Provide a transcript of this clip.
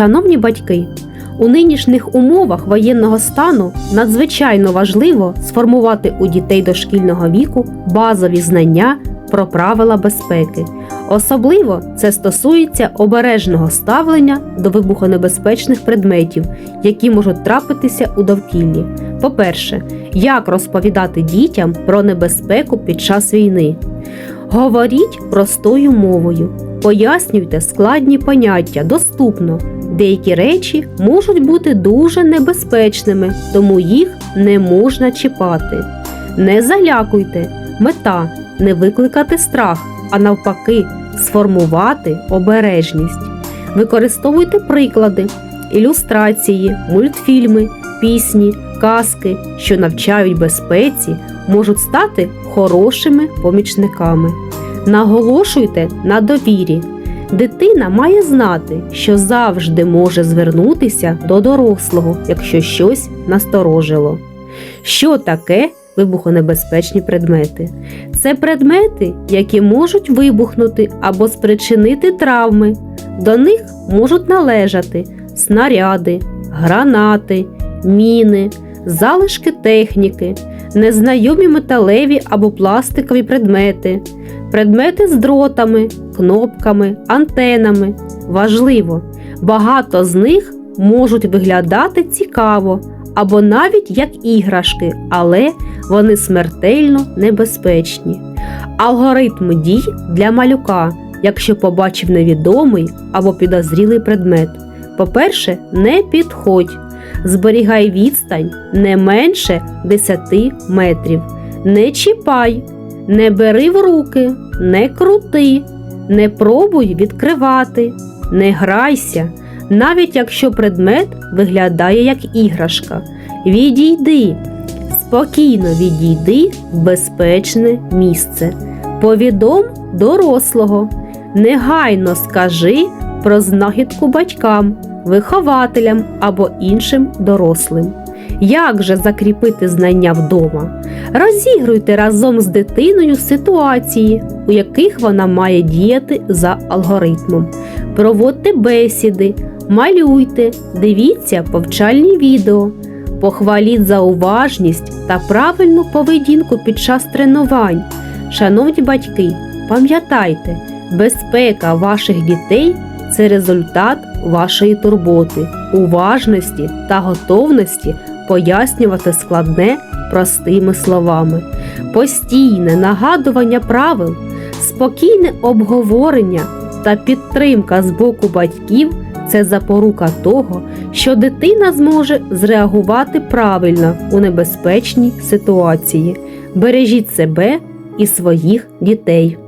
Шановні батьки, у нинішніх умовах воєнного стану надзвичайно важливо сформувати у дітей дошкільного віку базові знання про правила безпеки. Особливо це стосується обережного ставлення до вибухонебезпечних предметів, які можуть трапитися у довкіллі. По-перше, як розповідати дітям про небезпеку під час війни. Говоріть простою мовою, пояснюйте складні поняття доступно. Деякі речі можуть бути дуже небезпечними, тому їх не можна чіпати. Не залякуйте, мета не викликати страх, а навпаки, сформувати обережність. Використовуйте приклади, ілюстрації, мультфільми, пісні, казки, що навчають безпеці, можуть стати хорошими помічниками. Наголошуйте на довірі. Дитина має знати, що завжди може звернутися до дорослого, якщо щось насторожило. Що таке вибухонебезпечні предмети? Це предмети, які можуть вибухнути або спричинити травми. До них можуть належати снаряди, гранати, міни, залишки техніки, незнайомі металеві або пластикові предмети, предмети з дротами, кнопками, антенами. Важливо, багато з них можуть виглядати цікаво або навіть як іграшки, але вони смертельно небезпечні. Алгоритм дій для малюка, якщо побачив невідомий або підозрілий предмет. По-перше, не підходь. Зберігай відстань не менше 10 метрів. Не чіпай, не бери в руки, не крути, не пробуй відкривати, не грайся, навіть якщо предмет виглядає як іграшка. Відійди, спокійно відійди в безпечне місце. Повідом дорослого. Негайно скажи про знахідку батькам, вихователям або іншим дорослим. Як же закріпити знання вдома? Розігруйте разом з дитиною ситуації, у яких вона має діяти за алгоритмом. Проводьте бесіди, малюйте, дивіться повчальні відео. Похваліть за уважність та правильну поведінку під час тренувань. Шановні батьки, пам'ятайте, безпека ваших дітей це результат вашої турботи, уважності та готовності пояснювати складне простими словами, постійне нагадування правил, спокійне обговорення та підтримка з боку батьків це запорука того, що дитина зможе зреагувати правильно у небезпечній ситуації. Бережіть себе і своїх дітей.